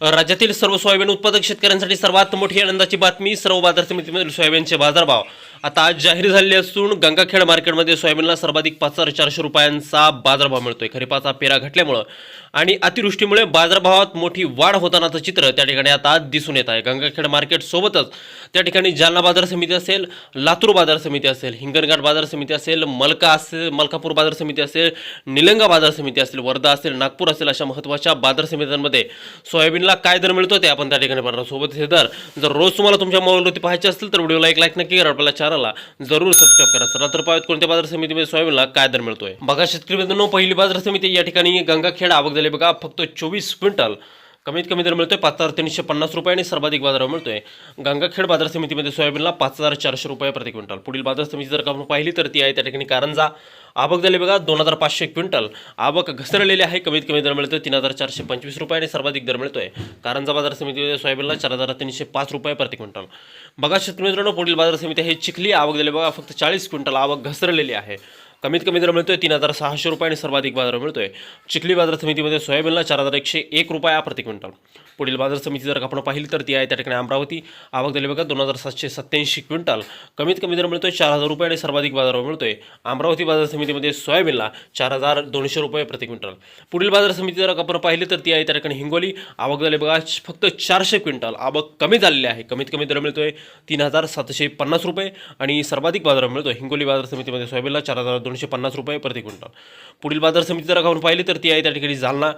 राज्यातील सर्व सोयाबीन उत्पादक शेतकऱ्यांसाठी सर्वात मोठी आनंदाची बातमी सर्व बाजार समितीमधील सोयाबीनचे बाजारभाव. आता आज जाहीर झालेली असून गंगाखेड मार्केटमध्ये सोयाबीनला सर्वाधिक पाच हजार चारशे रुपयांचा बाजारभाव मिळतोय. खरीपाचा पेरा घटल्यामुळं आणि अतिवृष्टीमुळे बाजारभावात मोठी वाढ होतानाचं चित्र त्या ठिकाणी आता दिसून येत आहे. गंगाखेड मार्केट सोबतच त्या ठिकाणी जालना बाजार समिती असेल लातूर बाजार समिती असेल हिंगणघाट बाजार समिती असेल मलका असेल मलकापूर बाजार समिती असेल निलंगा बाजार समिती असेल वर्धा असेल नागपूर असेल अशा महत्त्वाच्या बाजार समित्यांमध्ये सोयाबीनला काय दर मिळतो ते आपण त्या ठिकाणी पाहणार सोबत हे दर जर रोज तुम्हाला तुमच्या मोबाईलवरती पाहायचे असतील तर व्हिडिओला एक लाईक नक्की करा. आपल्याला चॅनलला जरूर सबस्क्राईब करा. चला तर कोणत्या बाजार समितीमध्ये सोयाबीनला काय दर मिळतोय. बघा शेतकरी मित्रांनो पहिली बाजार समिती या ठिकाणी गंगाखेड आवक झाली. बघा फक्त चोवीस क्विंटल कमीत कमी दर मिळतोय पाच हजार तीनशे पन्नास रुपये आणि सर्वाधिक बाजारावर मिळतोय. गंगाखेड बाजार समितीमध्ये सोयाबीनला पाच हजार चारशे रुपये प्रति क्विंटल. पुढील बाजार समिती जर का आपण पाहिली तर ती आहे त्या ठिकाणी कारंजा. आवक झाली बघा दोन हजार पाचशे क्विंटल. आवक घसरलेली आहे कमीत कमी दर मिळतोय तीन हजार चारशे पंचवीस रुपये आणि सर्वाधिक दर मिळतोय. कारंजा बाजार समितीमध्ये सोयाबीनला चार हजार तीनशे पाच रुपये प्रति क्विंटल. बघा शेतकरी मित्रांनो पुढील बाजार समिती आहे चिखली. आवक झाली बघा फक्त चाळीस क्विंटल आवक घसरलेली आहे. कमीत कमी दर मिळतोय तीन हजार सहाशे रुपये आणि सर्वाधिक बाजार मिळतोय. चिखली बाजार समितीमध्ये सोयाबीनला चार हजार एकशे एक रुपया प्रति क्विंटल पुढील बाजार समिती जर आपण पाहिली तर ती आहे त्या ठिकाणी अमरावती. आवक दिली बघा दोन हजार सातशे सत्त्याऐंशी क्विंटल. कमीत कमी दर मिळतोय चार हजार रुपये आणि सर्वाधिक बाजारावर मिळतोय. अमरावती बाजार समितीमध्ये सोयाबीनला चार हजार दोनशे रुपये प्रति क्विंटल पुढील बाजार समिती जर आपण पाहिली तर ती आहे त्या ठिकाणी हिंगोली. आवक झाली बघा फक्त चारशे क्विंटल. आवक कमी झालेली आहे. कमीत कमी दर मिळतोय तीन हजार सातशे पन्नास रुपये आणि सर्वाधिक बाजार मिळतोय. हिंगोली बाजार समितीमध्ये सोयाबीनला चार हजार दोनशे पन्नास रुपये प्रति क्विंटल. पुढील बाजार समिती जर आपण पाहिली तर ती आहे त्या ठिकाणी जालना.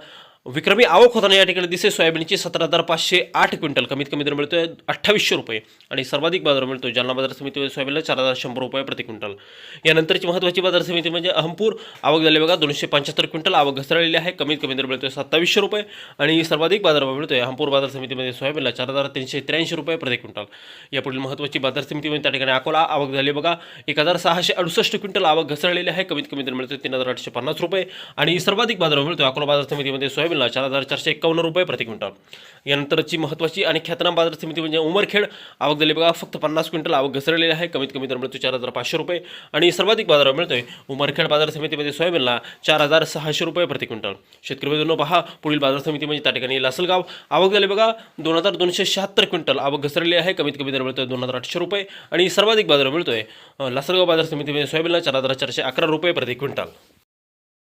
विक्रमी आवक होताना या ठिकाणी दिसे सोयाबीनची सतरा हजार पाचशे आठ क्विंटल. कमीत कमी दर मिळतोय अठ्ठावीसशे रुपये. आणि सर्वाधिक बाजार मिळतो जालना बाजार समितीमध्ये सोयाबीनला चार हजार शंभर रुपये प्रति क्विंटल. यानंतरची महत्त्वाची बाजार समिती म्हणजे अहमपूर. आवक झाली बघा दोनशे पंच्याहत्तर क्विंटल. आवक घसरलेली आहे. कमीत कमी दर मिळतोय सत्तावीसशे रुपये. आणि सर्वाधिक बाजारभाव मिळतोय अहमपूर बाजार समितीमध्ये सोयाबीनला चार हजार तीनशे त्र्याऐंशी रुपये प्रति क्विंटल. यापुढील महत्त्वाची बाजार समितीमध्ये म्हणजे त्या ठिकाणी अकोला. आवक झाली बघा एक हजार सहाशे अडुसष्ट क्विंटल. आवक घसरलेली आहे. कमीत कमी दर मिळतोय तीन हजार आठशे पन्नास रुपये. आणि सर्वाधिक बाजार मिळतोय अकोला बाजार समितीमध्ये सोयाबीन सोयाबीनला चार हजार चारशे एकावन्न रुपये प्रति क्विंटल. यानंतरची महत्त्वाची आणि ख्यातनाम बाजार समिती म्हणजे उमरखेड. आवक झाली बघा फक्त पन्नास क्विंटल आवक घसरलेली आहे. कमीत कमी दर मिळतो चार हजार पाचशे रुपये आणि सर्वाधिक बाजार मिळतोय उमरखेड बाजार समितीमध्ये सोयाबीनला चार हजार सहाशे रुपये प्रति क्विंटल. शेतकरी मित्रांनो पहा पुढील बाजार समिती म्हणजे त्या ठिकाणी लासलगाव. आवक झाली बघा दोन हजार दोनशे शहात्तर क्विंटल आवक घसरलेली आहे. कमीत कमी दर मिळतोय दोन हजार आठशे रुपये आणि सर्वाधिक बाजार मिळतोय लासलगाव बाजार समितीमध्ये सोयाबीनला चार हजार चारशे अकरा रुपये प्रति क्विंटल.